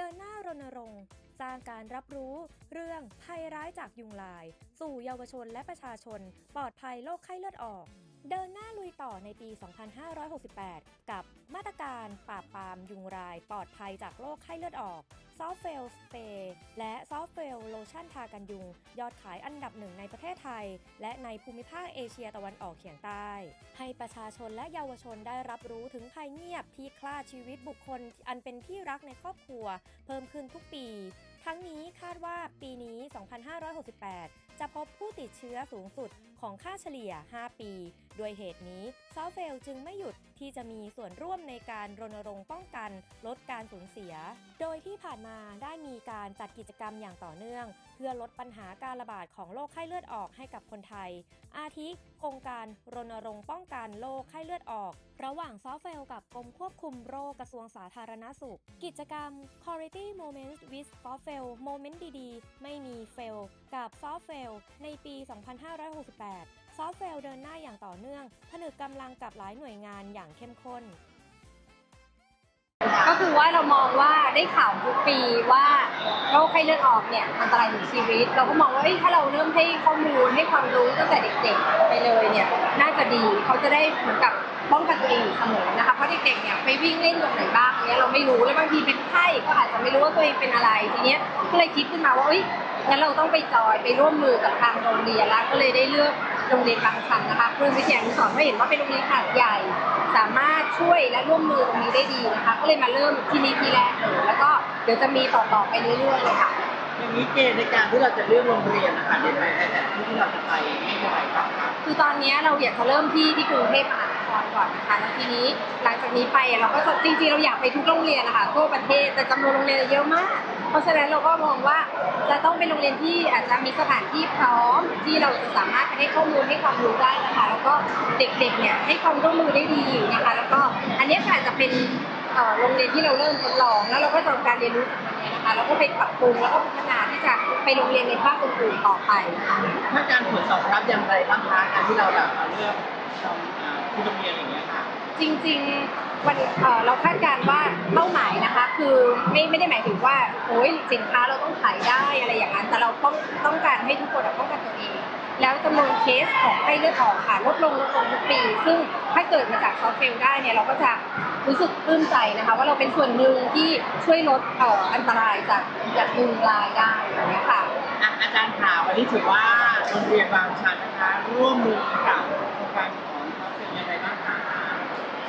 ดินหน้ารณรงค์สร้างการรับรู้เรื่องภัยร้ายจากยุงลาย สู่เยาวชนและประชาชน ปลอดภัยโรคไข้เลือดออก เดินหน้าลุยต่อในปี 2568 กับมาตรการปราบปรามยุงลายปลอดภัยจากโรคไข้เลือดออกซอฟเฟลสเปรย์และซอฟเฟลโลชั่นทากันยุง ยอดขายอันดับหนึ่งในประเทศไทย และในภูมิภาคเอเชียตะวันออกเฉียงใต้ ให้ประชาชนและเยาวชนได้รับรู้ถึงภัยเงียบที่คลาชีวิตบุคคลอันเป็นที่รักในครอบครัว เพิ่มขึ้นทุกปี ทั้งนี้คาดว่าปีนี้ 2568 จะพบผู้ติดเชื้อสูงสุดของค่าเฉลี่ย 5 ปี ด้วยเหตุนี้ซอฟเฟลจึงไม่หยุดที่จะมีส่วนร่วมในการรณรงค์ป้องกัน ลดการสูญเสีย โดยที่ผ่านมาได้มีการจัดกิจกรรมอย่างต่อเนื่อง เพื่อลดปัญหาการระบาดของโรคไข้เลือดออกให้กับคนไทย อาทิโครงการรณรงค์ป้องกันโรคไข้เลือดออก ระหว่างซอฟเฟลกับกรมควบคุมโรคกระทรวงสาธารณสุข กิจกรรม Quality Moments with s o f t f a i l โมเมนต์ดีๆ ไม่มีเฟลกับซอฟเฟลในปี 2568 ซอฟเฟลเดินหน้าอย่างต่อเนื่อง ผนึกกำลังกับหลายหน่วยงานอย่างเข้มข้น ก็คือว่าเรามองว่าได้ข่าวทุกปีว่าโรคไข้เลือดออกเนี่ยอันตรายถึงชีวิต เราก็มองว่าถ้าเราเริ่มให้ข้อมูลให้ความรู้ตั้งแต่เด็กๆไปเลยเนี่ยน่าจะดีเขาจะได้เหมือนกับป้องกันตัวเองอยู่เสมอนะคะเพราะเด็กๆเนี่ยไปวิ่งเล่นตรงไหนบ้างเนี่ยเราไม่รู้แล้วบางทีเป็นไข้ก็อาจจะไม่รู้ว่าตัวเองเป็นอะไรทีเนี้ยก็เลยคิดขึ้นมาว่าเอ้ยงั้นเราต้องไปจอยไปร่วมมือกับทางโรงเรียนแล้วก็เลยได้เลือก โรงเรียนบางชันนะคะเพื่อนวิทยานุสรณ์เพราะเห็นว่าเป็นโรงเรียนขนาดใหญ่ สามารถช่วยและร่วมมือตรงนี้ได้ดีนะคะ ก็เลยมาเริ่มที่นี่ที่แรกเลยแล้วก็เดี๋ยวจะมีต่อๆไปเรื่อยๆเลยค่ะอย่างนี้เกณฑ์ในการที่เราจะเลือกโรงเรียนนะคะในแต่แต่ที่ที่เราจะไปนี่ยังไงบ้างคะคือตอนนี้เราอยากจะเริ่มที่ที่กรุงเทพมหานครก่อนนะคะแล้วทีนี้หลังจากนี้ไปเราก็จะจริงๆเราอยากไปทุกโรงเรียนนะคะทั่วประเทศแต่จำนวนโรงเรียนเยอะมาก เพราะฉะนั้นเราก็มองว่าจะต้องเป็นโรงเรียนที่อาจจะมีสถานที่พร้อมที่เราจะสามารถไปให้ข้อมูลให้ความรู้ได้นะคะแล้วก็เด็กๆเนี่ยให้ความร่วมมือได้ดีนะคะ แล้วก็อันนี้ค่ะจะเป็นเอ่อโรงเรียนที่เราเริ่มทดลอง แล้วเราก็จะทำการเรียนรู้จากมันเนี้นะคะแล้วก็ไปปรับปรุงแล้วก็พัฒนาที่จะไปโรงเรียนในภาคอื่นๆต่อไปค่ะถ้าการผลตอบรับอย่างไรบ้างคะการที่เราแบบเลือกอ่าที่โรงเรียนอย่างเงี้ยค่ะจริง ๆ วันเเราคาดการณ์ว่าเป้าหมายนะคะ คือไม่ไม่ได้หมายถึงว่าโอ้ยสินค้าเราต้องขายได้อะไรอย่างนั้น แต่เราต้องต้องการให้ทุกคนป้องกันตัวเอง แล้วจำนวนเคสของไข้เลือดออกค่ะลดลงลดลงทุกปี ซึ่งถ้าเกิดมาจากซอฟต์เฟลได้เนี่ยเราก็จะรู้สึกปลื้มใจนะคะ ว่าเราเป็นส่วนหนึ่งที่ช่วยลดอ,อ,อันตรายจากจากยุงลายได้อย่างเงี้ยค่ะอะอาจารย์ข่าววันนี้ถือว่าโรงเรียนบางชันนะคะร่วมมือกับ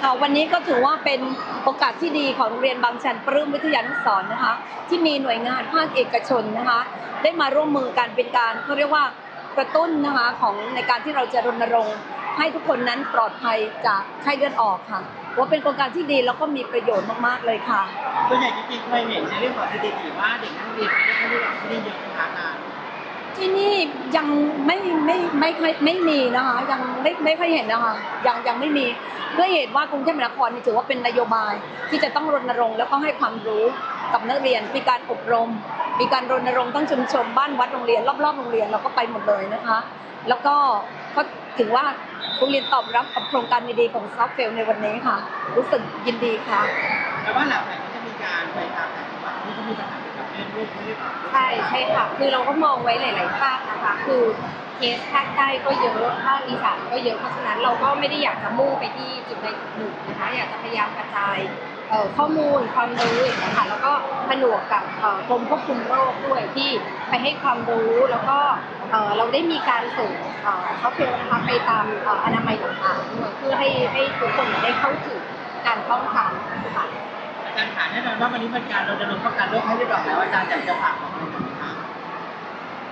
ค่ะวันนี้ก็ถือว่าเป็นโอกาสที่ดีของโรงเรียนบางชันปรื้มวิทยานุสรณ์นะคะ ที่มีหน่วยงานภาคเอกชนนะคะ ได้มาร่วมมือกันเป็นการเขาเรียกว่ากระตุ้นนะคะของในการที่เราจะรณรงค์ ให้ทุกคนนั้นปลอดภัยจากไข้เลือดออกค่ะว่าเป็นโครงการที่ดีแล้วก็มีประโยชน์มากๆเลยค่ะส่วใหญ่จริงๆเคยเห็นในเรื่องของสถิติว่าเด็กนักเรียนไม่ได้ไม่ได้เยอะนะคะอาจารย์ ที่นี่ยังไม่ไม่ไม่ค่อยไม่มีนะคะยังไม่ไม่ค่อยเห็นนะคะยังยังไม่มีด้วยเหตุว่ากรุงเทพมหานครนี่ถือว่าเป็นนโยบาย ที่จะต้องรณรงค์แล้วก็ให้ความรู้กับนักเรียนมีการอบรม มีการรณรงค์ทั้งชุมชนบ้านวัดโรงเรียนรอบๆโรงเรียนเราก็ไปหมดเลยนะคะ แล้วก็ก็ถือว่าโรงเรียนตอบรับกับโครงการดีๆของซอฟเฟลในวันนี้ค่ะ รู้สึกยินดีค่ะแต่ว่าหลังจากนี้จะมีการไปตามต่างจังหวัดที่มีปัญหา ใช่ใช่ค่ะ คือเราก็มองไว้หลาย ๆ ภาคนะคะ คือเคสภาคใต้ก็เยอะภาคอีสานก็เยอะเพราะฉะนั้นเราก็ไม่ได้อยากจะมุ่งไปที่จุดใดจุดหนึ่งนะคะ อยากจะพยายามกระจายข้อมูลความรู้อย่างเงี้ยค่ะแล้วก็ผนวกกับกรมควบคุมโรคด้วยที่ไปให้ความรู้แล้วก็เราได้มีการส่งเอ่อเขาเฟลนะคะไปตามเอ่ออนามัยต่างๆด้วยเพื่อให้ให้ทุกคนได้เข้าถึงการป้องกันค่ะ อาจารย์ขาแน่นอนว่าวันนี้เป็นการรณรงค์ป้องกันโรคไข้เลือดออกแล้วอาจารย์อยากจะฝากบอกอะไรไหมคะ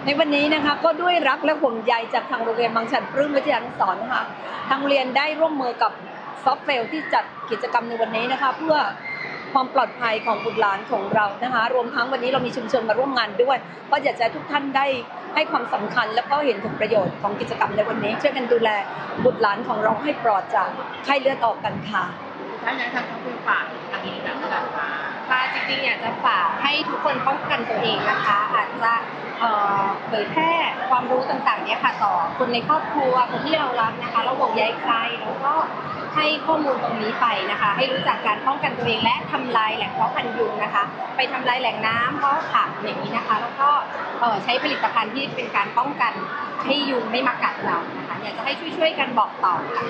ในวันนี้นะคะก็ด้วยรักและห่วงใยจากทางโรงเรียนบางชันปลื้มวิทยานุสรณ์นะคะทางโรงเรียนได้ร่วมมือกับซอฟเฟลที่จัดกิจกรรมในวันนี้นะคะ เพื่อความปลอดภัยของบุตรหลานของเรานะคะ รวมทั้งวันนี้เรามีชุมชนมาร่วมงานด้วย ก็อยากจะให้ทุกท่านได้ให้ความสำคัญ แล้วก็เห็นถึงประโยชน์ของกิจกรรมในวันนี้ช่วยกันดูแลบุตรหลานของเราให้ปลอดจากไข้เลือดออกกันค่ะ ถ้าอยากทำเขาเป็นฝากทางนี้แบบนี้แหละค่ะค่ะจริงๆอยากจะฝากให้ทุกคนป้องกันตัวเองนะคะ อาจจะเผยแพร่ความรู้ต่างๆเนี้ยค่ะต่อคนในครอบครัวคนที่เรารักนะคะเราห่วงใยใครแล้วก็ให้ข้อมูลตรงนี้ไปนะคะ ให้รู้จักการป้องกันตัวเองและทำลายแหล่งเพาะพันธุ์ยุงนะคะ ไปทำลายแหล่งน้ำเพาะขังอย่างนี้นะคะ แล้วก็ใช้ผลิตภัณฑ์ที่เป็นการป้องกันให้ยุงไม่มากัดเรานะคะ อยากจะให้ช่วยๆกันบอกต่อค่ะ